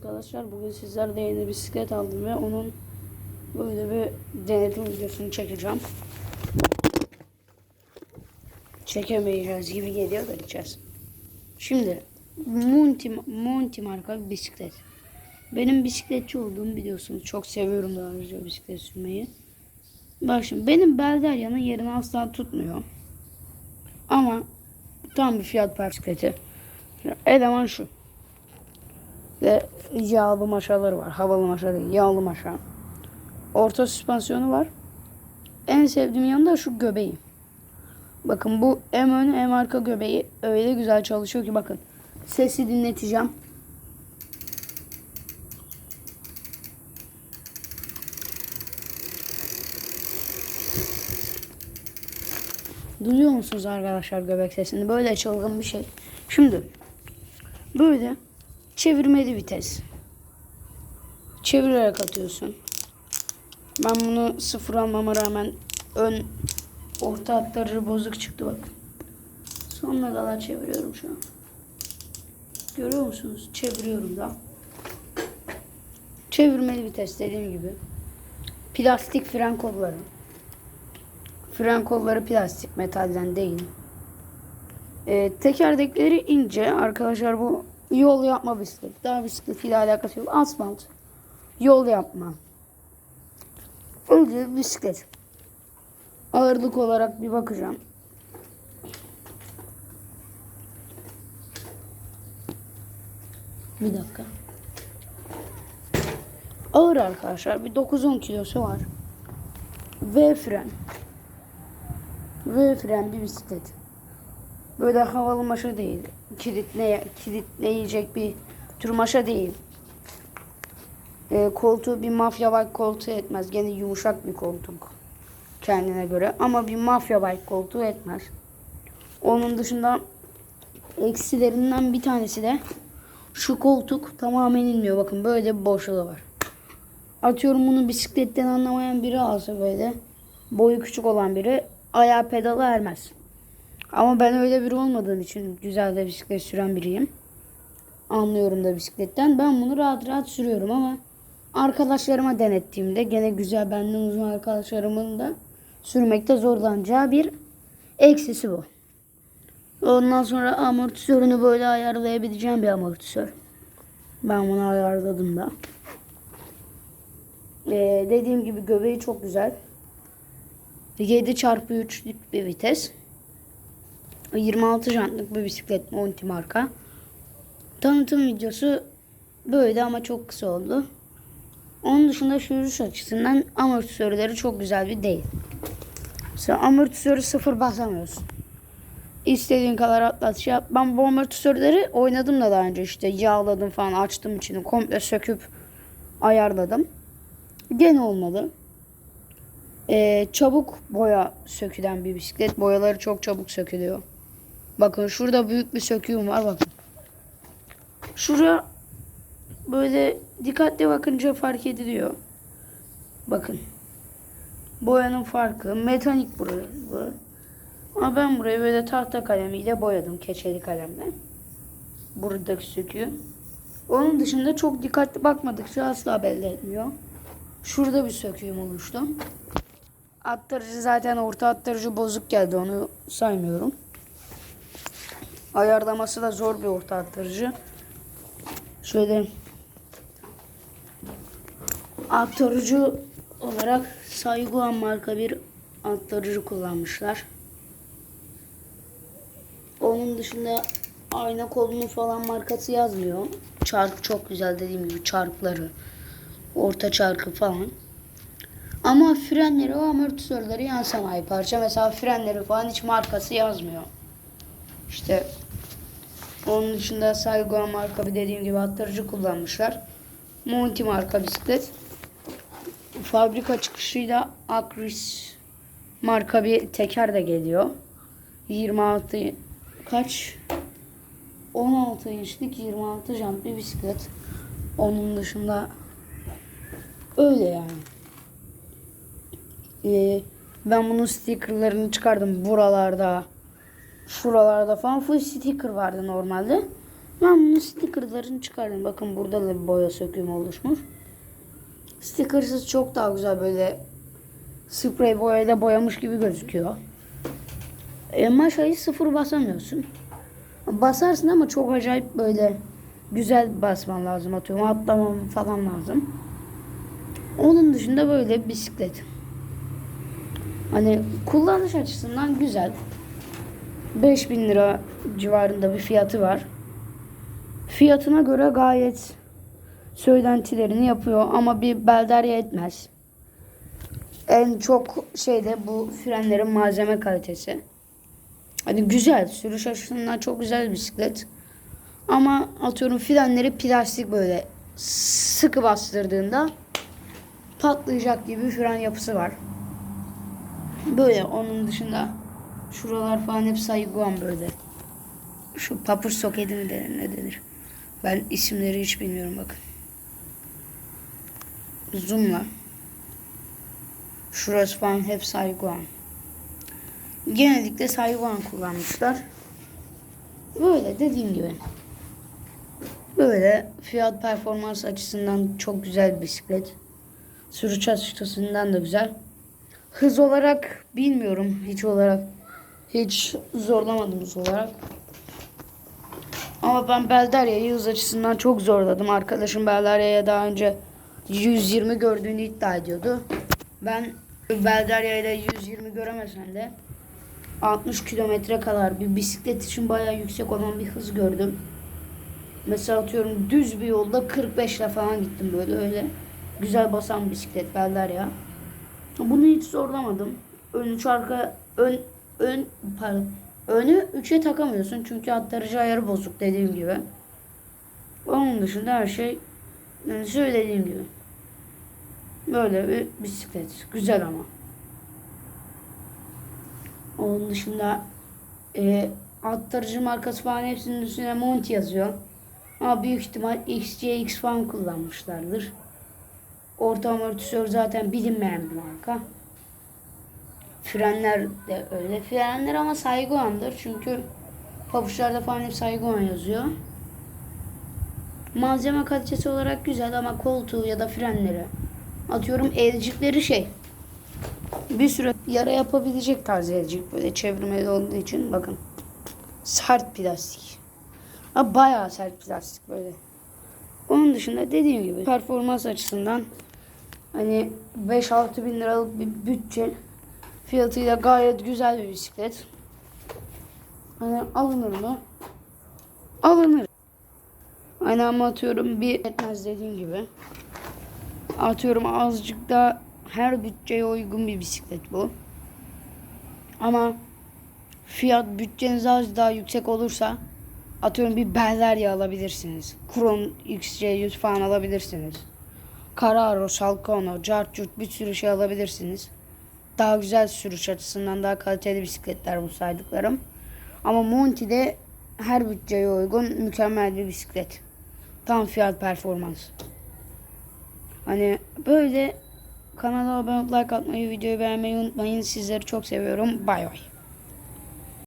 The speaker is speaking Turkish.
arkadaşlar. Bugün sizlerle yeni bisiklet aldım ve onun böyle bir denetim videosunu çekeceğim. Çekemeyeceğiz gibi geliyor da gideceğiz. Şimdi Monty, Monty marka bir bisiklet. Benim bisikletçi olduğumu biliyorsunuz. Çok seviyorum daha önce bisiklet sürmeyi. Bak şimdi benim Belderya'nın yerini asla tutmuyor. Ama tam bir fiyat bisikleti. Eleman şu. Ve yağlı maşaları var. Havalı maşa değil. Yağlı maşa. Orta süspansiyonu var. En sevdiğim yanı da şu göbeği. Bakın bu hem ön hem arka göbeği öyle güzel çalışıyor ki bakın. Sesi dinleteceğim. Duyuyor musunuz arkadaşlar göbek sesini? Böyle çılgın bir şey. Şimdi böyle çevirmeli vites. Çevirerek atıyorsun. Ben bunu sıfır almama rağmen ön orta hatları bozuk çıktı bak. Sonuna kadar çeviriyorum şu an. Görüyor musunuz? Çeviriyorum da. Çevirmeli vites dediğim gibi. Plastik fren kolları. Fren kolları plastik metalden değil. Ee, tekerdekleri ince. Arkadaşlar bu yol yapma bisiklet. Daha bisikletiyle alakası yok. Asfalt. Yol yapma. Bir bisiklet. Ağırlık olarak bir bakacağım. Bir dakika. Ağır arkadaşlar. Bir 9-10 kilosu var. V fren. V fren bir bisiklet. Böyle havalı maşa değil. Kilitle, kilitleyecek bir tür maşa değil. E, koltuğu bir mafya bike koltuğu etmez. Gene yumuşak bir koltuk kendine göre. Ama bir mafya bike koltuğu etmez. Onun dışında eksilerinden bir tanesi de şu koltuk tamamen inmiyor. Bakın böyle bir boşluğu var. Atıyorum bunu bisikletten anlamayan biri alsa böyle. Boyu küçük olan biri ayağı pedala ermez. Ama ben öyle biri olmadığım için güzel de bisiklet süren biriyim. Anlıyorum da bisikletten. Ben bunu rahat rahat sürüyorum ama arkadaşlarıma denettiğimde gene güzel benden uzun arkadaşlarımın da sürmekte zorlanacağı bir eksisi bu. Ondan sonra amortisörünü böyle ayarlayabileceğim bir amortisör. Ben bunu ayarladım da. Ee, dediğim gibi göbeği çok güzel. 7 çarpı 3'lük bir vites. 26 jantlık bir bisiklet Monty marka. Tanıtım videosu böyle ama çok kısa oldu. Onun dışında sürüş açısından amortisörleri çok güzel bir değil. Mesela amortisörü sıfır basamıyorsun. İstediğin kadar atlat şey yap. Ben bu amortisörleri oynadım da daha önce işte yağladım falan açtım içini komple söküp ayarladım. Gene olmadı. Ee, çabuk boya sökülen bir bisiklet. Boyaları çok çabuk sökülüyor. Bakın şurada büyük bir söküğüm var bakın. Şuraya böyle dikkatli bakınca fark ediliyor. Bakın. Boyanın farkı. Metanik burası. Bu. Ama ben burayı böyle tahta kalemiyle boyadım. Keçeli kalemle. Buradaki söküğü. Onun dışında çok dikkatli bakmadıkça asla belli etmiyor. Şurada bir söküğüm oluştu. Attırıcı zaten orta attırıcı bozuk geldi. Onu saymıyorum. Ayarlaması da zor bir orta attırıcı. Şöyle aktarıcı olarak Sayguan marka bir aktarıcı kullanmışlar. Onun dışında ayna kolunun falan markası yazmıyor. Çark çok güzel dediğim gibi çarkları. Orta çarkı falan. Ama frenleri o amortisörleri yan parça. Mesela frenleri falan hiç markası yazmıyor. İşte onun dışında Sayguan marka bir dediğim gibi aktarıcı kullanmışlar. Monty marka bisiklet. Fabrika çıkışıyla Acris marka bir teker de geliyor. 26 kaç? 16 inçlik 26 jant bir bisiklet. Onun dışında öyle yani. Ee, ben bunun stickerlarını çıkardım buralarda. Şuralarda falan full sticker vardı normalde. Ben bunun stickerlarını çıkardım. Bakın burada da bir boya sökümü oluşmuş. Stickersız çok daha güzel böyle sprey boyayla boyamış gibi gözüküyor. E, maşayı sıfır basamıyorsun. Basarsın ama çok acayip böyle güzel basman lazım atıyorum. Atlamam falan lazım. Onun dışında böyle bisiklet. Hani kullanış açısından güzel. 5000 lira civarında bir fiyatı var. Fiyatına göre gayet söylentilerini yapıyor ama bir belderya etmez. En çok şeyde bu frenlerin malzeme kalitesi. Hani güzel, sürüş açısından çok güzel bir bisiklet. Ama atıyorum frenleri plastik böyle sıkı bastırdığında patlayacak gibi bir fren yapısı var. Böyle onun dışında şuralar falan hep sayguan böyle. Şu papuç soketi mi denir ne denir? Ben isimleri hiç bilmiyorum bakın. Zoom'la. Şurası falan hep sayguan. Genellikle sayguan kullanmışlar. Böyle dediğim gibi. Böyle fiyat performans açısından çok güzel bir bisiklet. Sürüş açısından da güzel. Hız olarak bilmiyorum hiç olarak. Hiç zorlamadım hız olarak. Ama ben Belderya'yı hız açısından çok zorladım. Arkadaşım Belderya'ya daha önce 120 gördüğünü iddia ediyordu. Ben Belderya ile 120 göremesem de 60 kilometre kadar bir bisiklet için bayağı yüksek olan bir hız gördüm. Mesela atıyorum düz bir yolda 45 ile falan gittim böyle öyle. Güzel basan bisiklet Belderya. Bunu hiç zorlamadım. Ön arka ön ön pardon. Önü 3'e takamıyorsun çünkü aktarıcı ayarı bozuk dediğim gibi. Onun dışında her şey yani söylediğim gibi. Böyle bir bisiklet. Güzel ama. Onun dışında e, aktarıcı markası falan hepsinin üstüne Monty yazıyor. Ama büyük ihtimal XCX falan kullanmışlardır. Orta amortisör zaten bilinmeyen bir marka. Frenler de öyle. Frenler ama Sayguan'dır. Çünkü pabuçlarda falan hep Sayguan yazıyor. Malzeme kalitesi olarak güzel ama koltuğu ya da frenleri atıyorum elcikleri şey bir süre yara yapabilecek tarz elcik böyle çevirmeli olduğu için bakın sert plastik. Ha, bayağı sert plastik böyle. Onun dışında dediğim gibi performans açısından hani 5-6 bin liralık bir bütçe fiyatıyla gayet güzel bir bisiklet. Hani alınır mı? Alınır. Hani ama atıyorum bir etmez dediğim gibi. Atıyorum azıcık da her bütçeye uygun bir bisiklet bu. Ama fiyat bütçeniz az daha yüksek olursa atıyorum bir Bellerya alabilirsiniz. Kron XC100 falan alabilirsiniz. Carraro, Salcano, Cartcut bir sürü şey alabilirsiniz. Daha güzel sürüş açısından daha kaliteli bisikletler bu saydıklarım. Ama Monty'de her bütçeye uygun mükemmel bir bisiklet. Tam fiyat performans. Hani böyle kanala abone olup like atmayı, videoyu beğenmeyi unutmayın. Sizleri çok seviyorum. Bay bay.